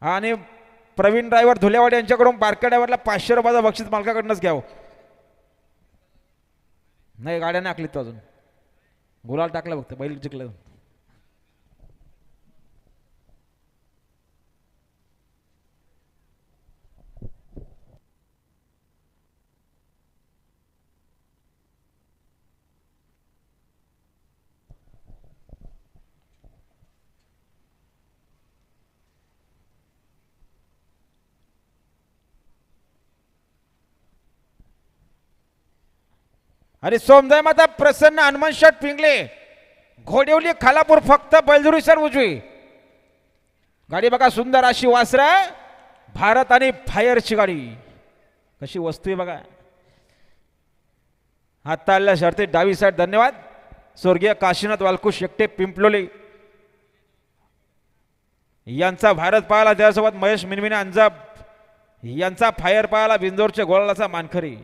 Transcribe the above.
आणि प्रवीण ड्रायव्हर धुलेवाडी यांच्याकडून बारक्या ड्रायव्हरला पाचशे रुपयाचा बक्षीस मालकाकडनंच घ्यावं. नाही गाड्या नाही आखलीत अजून. गुलाल टाकला फक्त बैल जिंकलं. अरे सोमदाय माता प्रसन्न हनुमान शट पिंगले. घोडेवली खालापूर फक्त बैलजुरी सर उजवी. गाडी बघा सुंदर अशी वासरा भारत आणि फायरची गाडी. कशी वस्तू आहे बघा. हात शर्ते डावी साईड धन्यवाद. स्वर्गीय काशीनाथ वालकुश एकटे पिंपलोले. यांचा भारत पाहायला त्यासोबत महेश मिनमिने अंजाब यांचा फायर पाहायला बिंदोरच्या गोळाचा मानखरी